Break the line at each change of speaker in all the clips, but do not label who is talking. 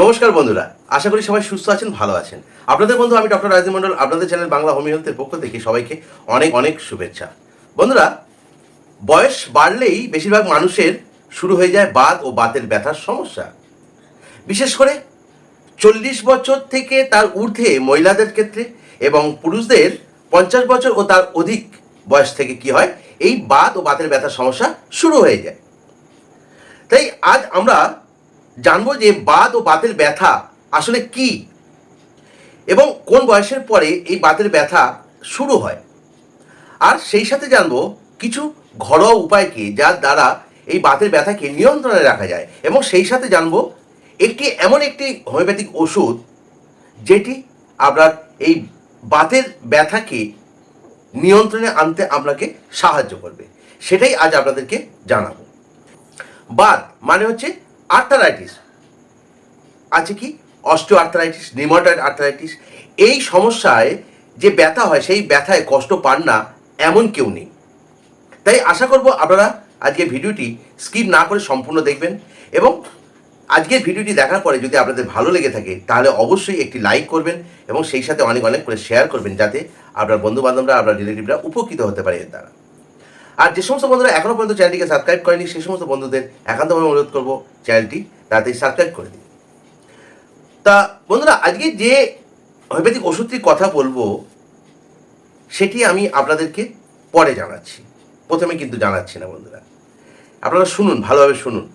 নমস্কার বন্ধুরা, আশা করি সবাই সুস্থ আছেন, ভালো আছেন। আপনাদের বন্ধু আমি ডক্টর রাজদীপ মন্ডল আপনাদের চ্যানেল বাংলা হোমিও হেলথের পক্ষ থেকে সবাইকে অনেক অনেক শুভেচ্ছা। বন্ধুরা, বয়স বাড়লেই বেশিরভাগ মানুষের শুরু হয়ে যায় বাত ও বাতের ব্যথার সমস্যা। বিশেষ করে চল্লিশ বছর থেকে তার ঊর্ধ্বে মহিলাদের ক্ষেত্রে এবং পুরুষদের পঞ্চাশ বছর ও তার অধিক বয়স থেকে কি হয়, এই বাত ও বাতের ব্যথার সমস্যা শুরু হয়ে যায়। তাই আজ আমরা জানব যে বাত ও বাতের ব্যথা আসলে কি? এবং কোন বয়সের পরে এই বাতের ব্যথা শুরু হয়? আর সেই সাথে জানব কিছু ঘরোয়া উপায় কি যার দ্বারা এই বাতের ব্যথাকে নিয়ন্ত্রণে রাখা যায়? এবং সেই সাথে জানব একটি এমন একটি হোমিওপ্যাথিক ওষুধ যেটি আপনার এই বাতের ব্যথাকে নিয়ন্ত্রণে আনতে আপনাকে সাহায্য করবে। সেটাই আজ আপনাদেরকে জানাব। বাত মানে হচ্ছে আর্থারাইটিস আছে কি? অস্টিও আর্থারাইটিস নিমোটয়েড আর্থারাইটিস এই সমস্যায় যে ব্যথা হয়, সেই ব্যথায় কষ্ট পান না এমন কেউ নেই। তাই আশা করব আপনারা আজকে ভিডিওটি স্কিপ না করে সম্পূর্ণ দেখবেন এবং আজকের ভিডিওটি দেখার পরে যদি আপনাদের ভালো লেগে থাকে, তাহলে অবশ্যই একটি লাইক করবেন এবং সেই সাথে অনেক অনেক করে শেয়ার করবেন যাতে আপনার বন্ধু বান্ধবরা আপনার রিলেটিভরা উপকৃত হতে পারে এর দ্বারা। আর যে সমস্ত বন্ধুরা এখনও পর্যন্ত চ্যানেলটিকে সাবস্ক্রাইব করেনি, সেই সমস্ত বন্ধুদের একান্তভাবে অনুরোধ করব চ্যানেলটি তাড়াতাড়ি সাবস্ক্রাইব করে দিন। তা বন্ধুরা, আজকে যে হোমিওপ্যাথিক ওষুধটির কথা বলব, সেটি আমি আপনাদেরকে পরে জানাচ্ছি। প্রথমে কিন্তু জানাচ্ছি না বন্ধুরা। আপনারা শুনুন, ভালোভাবে শুনুন।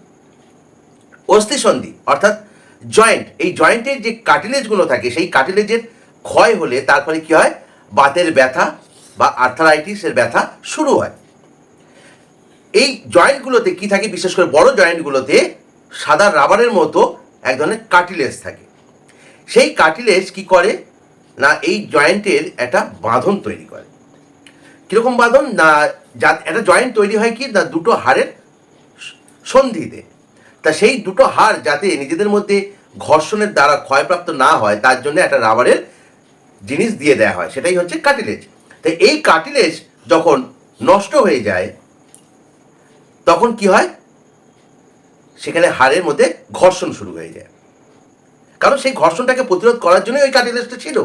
অস্থিসন্ধি, অর্থাৎ জয়েন্ট, এই জয়েন্টের যে কাটিলেজগুলো থাকে, সেই কাটিলেজের ক্ষয় হলে তারপরে কী হয়? বাতের ব্যথা বা আর্থারাইটিসের ব্যথা শুরু হয়। এই জয়েন্টগুলোতে কি থাকে? বিশেষ করে বড় জয়েন্টগুলোতে সাদা রাবারের মতো এক ধরনের কাটিলেজ থাকে। সেই কাটিলেজ কি করে? না, এই জয়েন্টের একটা বাঁধন তৈরি করে। কীরকম বাঁধন? না, যা, একটা জয়েন্ট তৈরি হয় কি? না, দুটো হাড়ের সন্ধিতে। তা সেই দুটো হাড় যাতে নিজেদের মধ্যে ঘর্ষণের দ্বারা ক্ষয়প্রাপ্ত না হয়, তার জন্য একটা রাবারের জিনিস দিয়ে দেওয়া হয়। সেটাই হচ্ছে কাটিলেজ তো এই কাটিলেজ যখন নষ্ট হয়ে যায় তখন কি হয়? সেখানে হাড়ের মধ্যে ঘর্ষণ শুরু হয়ে যায়। কারণ সেই ঘর্ষণটাকে প্রতিরোধ করার জন্যই ওই কাটিলেজটা ছিল।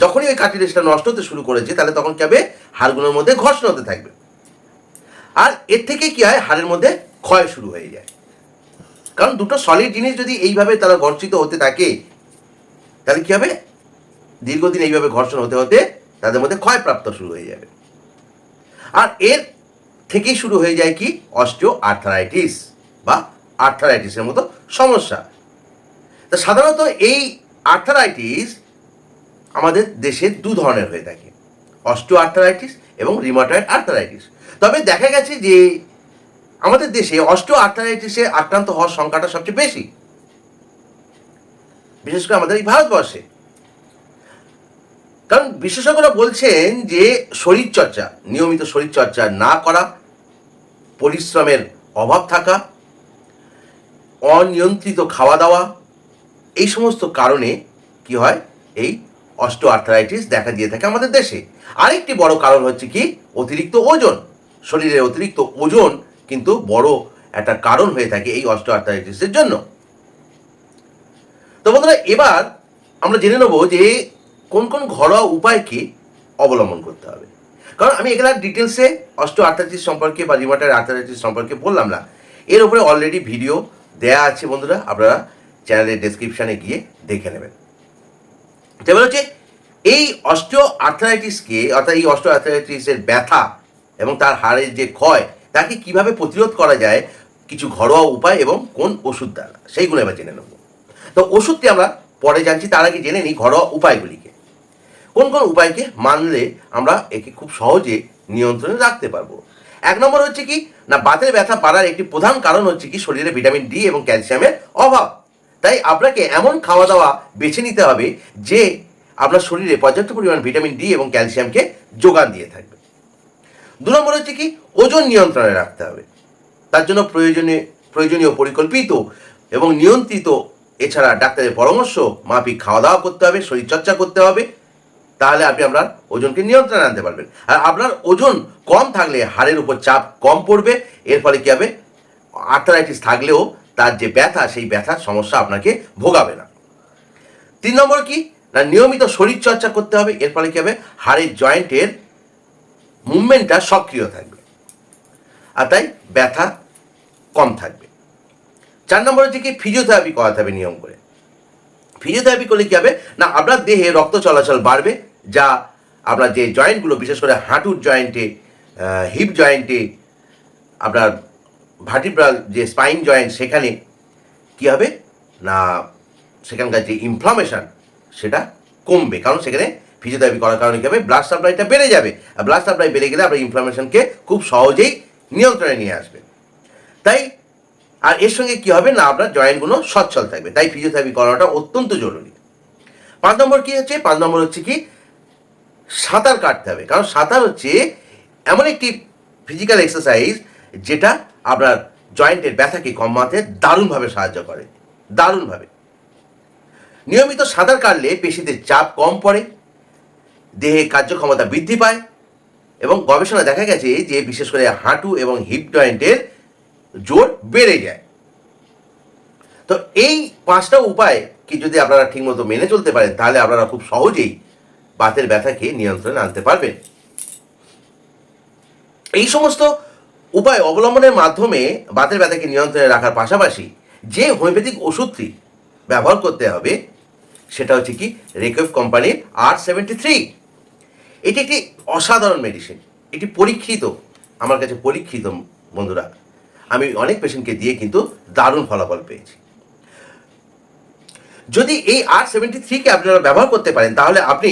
যখনই ওই কাটিলেজটা নষ্ট হতে শুরু করেছে, তাহলে তখন কি হবে? হাড়গুলোর মধ্যে ঘর্ষণ হতে থাকবে। আর এর থেকে কি হয়? হাড়ের মধ্যে ক্ষয় শুরু হয়ে যায়। কারণ দুটো সলিড জিনিস যদি এইভাবে তারা ঘর্ষিত হতে থাকে, তাহলে কি হবে? দীর্ঘদিন এইভাবে ঘর্ষণ হতে হতে তাদের মধ্যে ক্ষয়প্রাপ্ত শুরু হয়ে যাবে। আর এর থেকেই শুরু হয়ে যায় কি? অস্টিও আর্থারাইটিস বা আর্থারাইটিসের মতো সমস্যা। তা সাধারণত এই আর্থারাইটিস আমাদের দেশে দু ধরনের হয়ে থাকে। অস্টিও আর্থারাইটিস এবং রিমাটয়েড আর্থারাইটিস। তবে দেখা গেছে যে আমাদের দেশে অস্টিও আর্থারাইটিসে আক্রান্ত হওয়ার সংখ্যাটা সবচেয়ে বেশি। বিশেষ করে আমাদের এই ভারতবর্ষে। কারণ বিশেষজ্ঞরা বলছেন যে শরীরচর্চা, নিয়মিত শরীরচর্চা না করা, পরিশ্রমের অভাব থাকা, অনিয়ন্ত্রিত খাওয়া দাওয়া, এই সমস্ত কারণে কি হয়? এই অস্টো আর্থারাইটিস দেখা দিয়ে থাকে আমাদের দেশে। আরেকটি বড় কারণ হচ্ছে কি? অতিরিক্ত ওজন। শরীরের অতিরিক্ত ওজন কিন্তু বড় একটা কারণ হয়ে থাকে এই অস্টো আর্থারাইটিসের জন্য। তো বন্ধুরা, এবার আমরা জেনে নেব যে কোন কোন ঘরোয়া উপায়কে অবলম্বন করতে হবে? কারণ আমি এখানে ডিটেলসে অষ্ট আর্থারাইটিস সম্পর্কে বা রিমাটার আর্থারাইটিস সম্পর্কে বললাম না। এর উপরে অলরেডি ভিডিও দেয়া আছে বন্ধুরা, আপনারা চ্যানেলের ডেসক্রিপশানে গিয়ে দেখে নেবেন। এবার হচ্ছে, এই অষ্ট আর্থারাইটিসকে অর্থাৎ এই অষ্ট আর্থারাইটিসের ব্যথা এবং তার হাড়ের যে ক্ষয়, তাকে কীভাবে প্রতিরোধ করা যায়, কিছু ঘরোয়া উপায় এবং কোন ওষুধ দ্বারা, সেইগুলো এবার জেনে নেব। তো ওষুধটি আমরা পরে জানছি, তার আগে জেনে নিই ঘরোয়া উপায়গুলিকে। কোন কোন উপায়কে মানলে আমরা একে খুব সহজে নিয়ন্ত্রণে রাখতে পারব? এক নম্বর হচ্ছে কি, না, বাতের ব্যথা বাড়ার একটি প্রধান কারণ হচ্ছে কি শরীরে ভিটামিন ডি এবং ক্যালসিয়ামের অভাব। তাই আপনাকে এমন খাওয়া দাওয়া বেছে নিতে হবে যে আপনার শরীরে পর্যাপ্ত পরিমাণ ভিটামিন ডি এবং ক্যালসিয়ামকে যোগান দিয়ে থাকবে। দু নম্বর হচ্ছে কি, ওজন নিয়ন্ত্রণে রাখতে হবে। তার জন্য প্রয়োজনে প্রয়োজনীয় পরিকল্পিত এবং নিয়ন্ত্রিত, এছাড়া ডাক্তারের পরামর্শ, মাফিক খাওয়া দাওয়া করতে হবে, শরীরচর্চা করতে হবে তাহলে আপনি আপনার ওজনকে নিয়ন্ত্রণে আনতে পারবেন। আর আপনার ওজন কম থাকলে, হাড়ের উপর চাপ কম পড়বে, এর ফলে কী হবে? আর্থারাইটিস থাকলেও তার যে ব্যথা, সেই ব্যথার সমস্যা আপনাকে ভোগাবে না। তিন নম্বর কি? না, নিয়মিত শরীর চর্চা করতে হবে, এর ফলে কী হবে? হাড়ের জয়েন্টের মুভমেন্টটা সক্রিয় থাকবে। আর তাই ব্যথা কম থাকবে। চার নম্বর হচ্ছে কি? ফিজিওথেরাপি করাতে হবে নিয়ম করে। ফিজিওথেরাপি করলে কী হবে? না, আপনার দেহে রক্ত চলাচল বাড়বে যা আপনার যে জয়েন্টগুলো, বিশেষ করে হাঁটুর জয়েন্টে হিপ জয়েন্টে, আপনার ভার্টিব্রাল যে স্পাইন জয়েন্ট সেখানে কি হবে? না, সেখানকার যে ইনফ্লামেশন সেটা কমবে। কারণ সেখানে ফিজিওথেরাপি করার কারণে কী হবে? ব্লাড সাপ্লাইটা বেড়ে যাবে। আর ব্লাড সাপ্লাই বেড়ে গেলে আপনার ইনফ্লামেশনকে খুব সহজেই নিয়ন্ত্রণে নিয়ে আসবে। তাই, আর এর সঙ্গে কী হবে? না, আপনার জয়েন্টগুলো সচ্ছল থাকবে। তাই ফিজিওথেরাপি করাটা অত্যন্ত জরুরি। পাঁচ নম্বর কী হচ্ছে? পাঁচ নম্বর হচ্ছে কি সাঁতার কাটতে হবে। কারণ সাঁতার হচ্ছে এমন একটি ফিজিক্যাল এক্সারসাইজ যেটা আপনার জয়েন্টের ব্যথাকে কমাতে দারুণভাবে সাহায্য করে। দারুণভাবে। নিয়মিত সাঁতার কাটলে পেশিতে চাপ কম পড়ে, দেহে কার্যক্ষমতা বৃদ্ধি পায় এবং গবেষণা দেখা গেছে যে বিশেষ করে হাঁটু এবং হিপ জয়েন্টের জোর বেড়ে যায়। তো এই পাঁচটা উপায় কি যদি আপনারা ঠিকমতো মেনে চলতে পারেন, তাহলে আপনারা খুব সহজেই বাতের ব্যথাকে নিয়ন্ত্রণে আনতে পারবেন এই সমস্ত উপায় অবলম্বনের মাধ্যমে বাতের ব্যথাকে নিয়ন্ত্রণে রাখার পাশাপাশি যে হোমিওপ্যাথিক ওষুধটি ব্যবহার করতে হবে, সেটা হচ্ছে কি রেকোয়েভ কোম্পানির আর সেভেন্টি থ্রি এটি একটি অসাধারণ মেডিসিন এটি পরীক্ষিত, আমার কাছে পরীক্ষিত বন্ধুরা। আমি অনেক পেশেন্টকে দিয়ে কিন্তু দারুণ ফলাফল পেয়েছি। যদি এই আর সেভেন্টি থ্রিকে আপনারা ব্যবহার করতে পারেন, তাহলে আপনি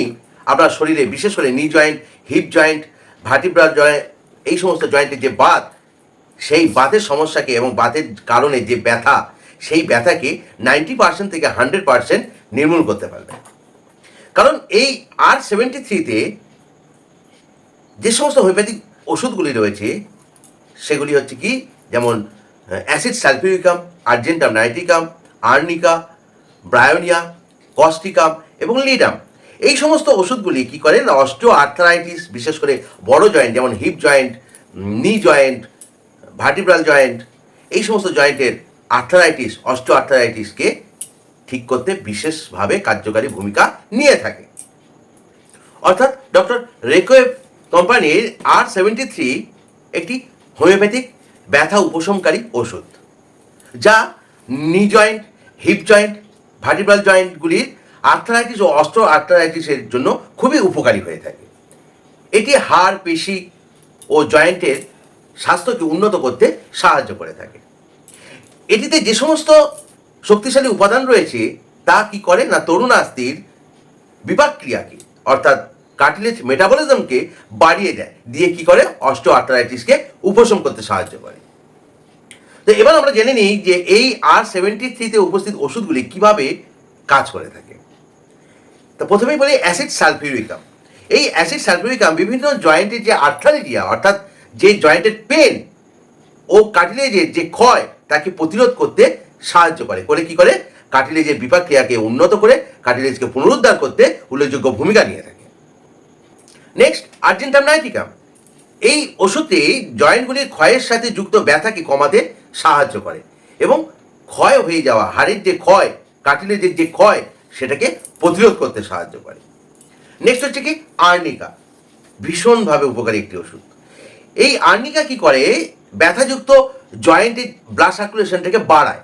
আপনার শরীরে, বিশেষ করে knee joint hip joint vertebral joint এই সমস্ত জয়েন্টের যে বাত, সেই বাতের সমস্যাকে এবং বাতের কারণে যে ব্যথা, সেই ব্যথাকে নাইনটি পার্সেন্ট থেকে হান্ড্রেড পার্সেন্ট নির্মূল করতে পারবে কারণ এই আর সেভেন্টি থ্রিতে যে সমস্ত হোমিওপ্যাথিক ওষুধগুলি রয়েছে, সেগুলি হচ্ছে কি? যেমন acid sulphuricum argentum nitricum arnica bryonia causticum এবং লিডাম এই সমস্ত ওষুধগুলি কি করে? না অস্টিও আর্থারাইটিস বিশেষ করে বড় জয়েন্ট যেমন hip joint knee joint vertebral joint এই সমস্ত জয়েন্টের আর্থারাইটিস অস্টিও আর্থারাইটিসকে ঠিক করতে বিশেষভাবে কার্যকারী ভূমিকা নিয়ে থাকে। অর্থাৎ ডক্টর রেকোয়েব কোম্পানির আর সেভেন্টি থ্রি একটি হোমিওপ্যাথিক ব্যথা উপশমকারী ওষুধ, যা knee joint hip joint vertebral জয়েন্টগুলির arthritis ও অস্ট্রো আর্থারাইটিসের জন্য খুবই উপকারী হয়ে থাকে। এটি হাড়, পেশি ও জয়েন্টের স্বাস্থ্যকে উন্নত করতে সাহায্য করে থাকে। এটিতে যে সমস্ত শক্তিশালী উপাদান রয়েছে, তা কি করে না তরুণাস্থির বিপাক ক্রিয়াকে অর্থাৎ কার্টিলেজ মেটাবলিজমকে বাড়িয়ে দেয়, দিয়ে কি করে অস্টো আর্থারাইটিসকে উপশম করতে সাহায্য করে। তো এবার আমরা জেনে নিই যে এই আর সেভেন্টি থ্রিতে উপস্থিত ওষুধগুলি কীভাবে কাজ করে থাকে। তো প্রথমেই বলি অ্যাসিড সালফিউরিকাম। এই অ্যাসিড সালফিউরিকাম বিভিন্ন জয়েন্টের যে আর্থারিটিয়া অর্থাৎ যে জয়েন্টের পেন, ও কার্টিলেজের যে ক্ষয়, তাকে প্রতিরোধ করতে সাহায্য করে। করে কি করে? কার্টিলেজের বিপাক ক্রিয়াকে উন্নত করে কার্টিলেজকে পুনরুদ্ধার করতে উল্লেখযোগ্য ভূমিকা নিয়ে থাকে। নেক্সট আর্জেন্টাম নাইটিকাম এই ওষুধটি জয়েন্টগুলির ক্ষয়ের সাথে যুক্ত ব্যথাকে কমাতে সাহায্য করে এবং ক্ষয় হয়ে যাওয়া হাড়ের যে ক্ষয় কার্টিলেজের যে ক্ষয় সেটাকে প্রতিরোধ করতে সাহায্য করে। নেক্সট হচ্ছে কি আর্নিকা। ভীষণভাবে উপকারী একটি ওষুধ। এই আর্নিকা কি করে? ব্যথাযুক্ত জয়েন্টের ব্লাড সার্কুলেশনটাকে বাড়ায়।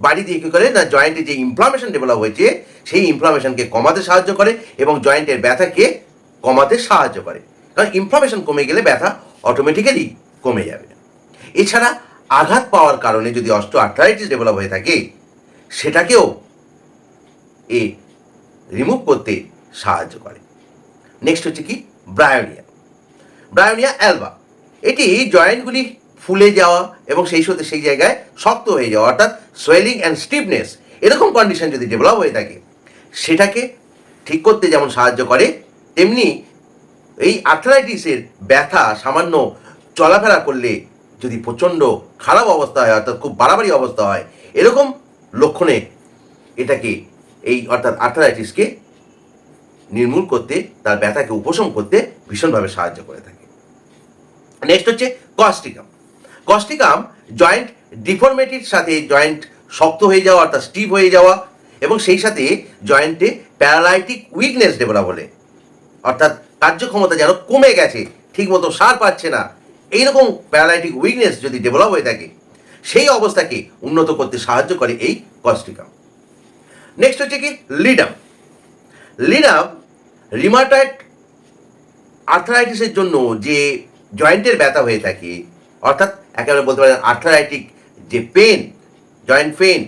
বাড়ি দিয়ে কী করে? না জয়েন্টে যে ইনফ্লামেশন ডেভেলপ হয়েছে, সেই ইনফ্লামেশনকে কমাতে সাহায্য করে এবং জয়েন্টের ব্যথাকে কমাতে সাহায্য করে। কারণ ইনফ্লামেশন কমে গেলে ব্যথা অটোমেটিক্যালি কমে যাবে। এছাড়া আঘাত পাওয়ার কারণে যদি অস্টো আর্থারাইটিস ডেভেলপ হয়ে থাকে, সেটাকেও এ রিমুভ করতে সাহায্য করে। নেক্সট হচ্ছে কি? ব্রায়োনিয়া ব্রায়োনিয়া অ্যালবা এটি জয়েন্টগুলি ফুলে যাওয়া এবং সেই সাথে সেই জায়গায় শক্ত হয়ে যাওয়া, অর্থাৎ সোয়েলিং অ্যান্ড স্টিফনেস এরকম কন্ডিশন যদি ডেভেলপ হয়ে থাকে, সেটাকে ঠিক করতে যেমন সাহায্য করে, তেমনি এই আর্থারাইটিসের ব্যথা সামান্য চলাফেরা করলে যদি প্রচণ্ড খারাপ অবস্থা হয়, অর্থাৎ খুব বাড়াবাড়ি অবস্থা হয়, এরকম লক্ষণে এটাকে এই অর্থাৎ আর্থারাইটিসকে নির্মূল করতে, তার ব্যথাকে উপশম করতে ভীষণভাবে সাহায্য করে থাকে। নেক্সট হচ্ছে কস্টিকাম কস্টিকাম জয়েন্ট ডিফর্মেটির সাথে জয়েন্ট শক্ত হয়ে যাওয়া, অর্থাৎ স্টিভ হয়ে যাওয়া এবং সেই সাথে জয়েন্টে প্যারালাইটিক উইকনেস ডেভেলপ হলে, অর্থাৎ কার্যক্ষমতা যেন কমে গেছে, ঠিকমতো সার পাচ্ছে না, এইরকম প্যারালাইটিক উইকনেস যদি ডেভেলপ হয়ে থাকে, সেই অবস্থাকে উন্নত করতে সাহায্য করে এই কস্টিকাম নেক্সট হচ্ছে কি লিডাম লিডাম রিমাটয়েড আর্থারাইটিসের জন্য যে জয়েন্টের ব্যথা হয়ে থাকে, অর্থাৎ একেবারে বলতে পারেন আর্থারাইটিক যে পেন জয়েন্ট পেন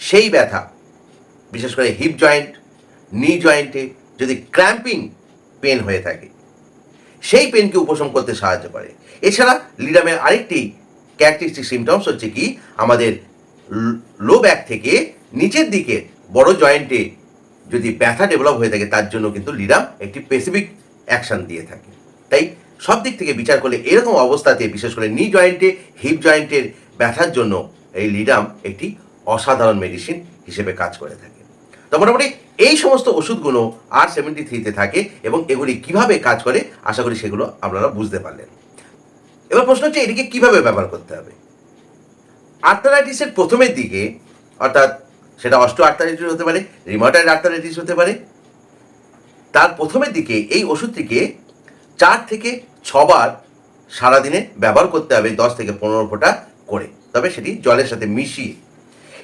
সেই ব্যথা, বিশেষ করে হিপ জয়েন্ট নি জয়েন্টে যদি ক্র্যাম্পিং পেন হয়ে থাকে, সেই পেনকে উপশম করতে সাহায্য করে। এছাড়া লিডামের আরেকটি ক্যারেক্টারিস্টিক সিমটমস হচ্ছে কি, আমাদের লো ব্যাক থেকে নিচের দিকে বড় জয়েন্টে যদি ব্যথা ডেভেলপ হয়ে থাকে, তার জন্য কিন্তু লিডাম একটি স্পেসিফিক অ্যাকশন দিয়ে থাকে। তাই সব দিক থেকে বিচার করলে এরকম অবস্থাতে, বিশেষ করে নি জয়েন্টে হিপ জয়েন্টের ব্যথার জন্য এই লিডাম একটি অসাধারণ মেডিসিন হিসেবে কাজ করে থাকে। তো মোটামুটি এই সমস্ত ওষুধগুলো আর সেভেন্টি থ্রিতে থাকে এবং এগুলি কীভাবে কাজ করে, আশা করি সেগুলো আপনারা বুঝতে পারলেন। এবার প্রশ্ন হচ্ছে, এটিকে কীভাবে ব্যবহার করতে হবে? আর্থারাইটিসের প্রথমের দিকে, অর্থাৎ সেটা অস্টো আর্থারাইটিস হতে পারে রিমোটাইড আর্থারাইটিস হতে পারে। তার প্রথমের দিকে এই ওষুধটিকে চার থেকে ছবার সারাদিনে ব্যবহার করতে হবে, দশ থেকে পনেরো ফোঁটা করে। তবে সেটি জলের সাথে মিশিয়ে।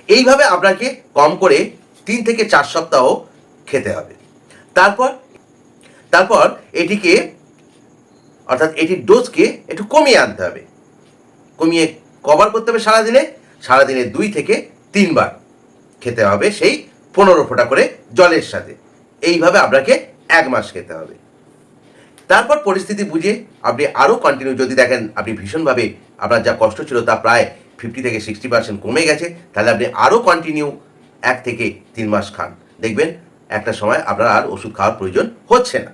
এইভাবে আপনাকে কম করে তিন থেকে চার সপ্তাহ খেতে হবে। তারপর তারপর এটিকে, অর্থাৎ এটির ডোজকে একটু কমিয়ে আনতে হবে। কমিয়ে কভার করতে হবে সারাদিনে সারাদিনে দুই থেকে তিনবার। খেতে হবে সেই পনেরো ফোঁটা করে জলের সাথে। এইভাবে আপনাকে এক মাস খেতে হবে। তারপর পরিস্থিতি বুঝে আপনি আরও কন্টিনিউ যদি দেখেন, আপনি ভীষণভাবে আপনার যা কষ্ট ছিল তা প্রায় ফিফটি থেকে সিক্সটি পার্সেন্ট কমে গেছে, তাহলে আপনি আরও কন্টিনিউ এক থেকে তিন মাস খান। দেখবেন একটা সময় আপনার আর ওষুধ খাওয়ার প্রয়োজন হচ্ছে না।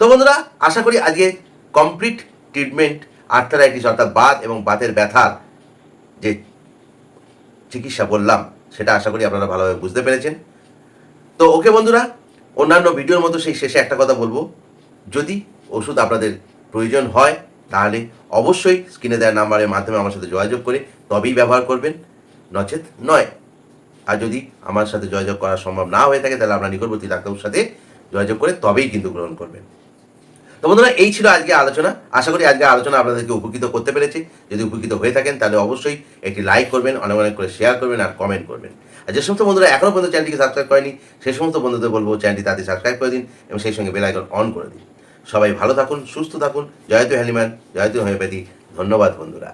তো বন্ধুরা, আশা করি আজকে কমপ্লিট ট্রিটমেন্ট আর্থারাইটিস অর্থাৎ বাত এবং বাতের ব্যথার যে চিকিৎসা বললাম সেটা আশা করি আপনারা ভালোভাবে বুঝতে পেরেছেন। তো ওকে বন্ধুরা, অন্যান্য ভিডিওর মতো সেই শেষে একটা কথা বলব। যদি ওষুধ আপনাদের প্রয়োজন হয়, তাহলে অবশ্যই স্ক্রিনে দেওয়া নাম্বারের মাধ্যমে আমার সাথে যোগাযোগ করে তবেই ব্যবহার করবেন। নচেত নয়। আর যদি আমার সাথে যোগাযোগ করা সম্ভব না হয়ে থাকে, তাহলে আপনার নিকটবর্তী ডাক্তারের সাথে যোগাযোগ করে তবেই কিন্তু গ্রহণ করবেন। তো বন্ধুরা, এই ছিল আজকে আলোচনা। আশা করি আজকে আলোচনা আপনাদেরকে উপকৃত করতে পেরেছি। যদি উপকৃত হয়ে থাকেন, তাহলে অবশ্যই একটি লাইক করবেন, অনেক অনেক করে শেয়ার করবেন আর কমেন্ট করবেন। আর যে সমস্ত বন্ধুরা এখনও পর্যন্ত চ্যানেলটিকে সাবস্ক্রাইব করেনি সেই সমস্ত বন্ধুদের বলব চ্যানেলটি তাতে সাবস্ক্রাইব করে দিন এবং সেই সঙ্গে বেলাইকন অন করে দিন। সবাই ভালো থাকুন, সুস্থ থাকুন। জয়তু হ্যালিম্যান জয়তু হোমিওপ্যাথি। ধন্যবাদ বন্ধুরা।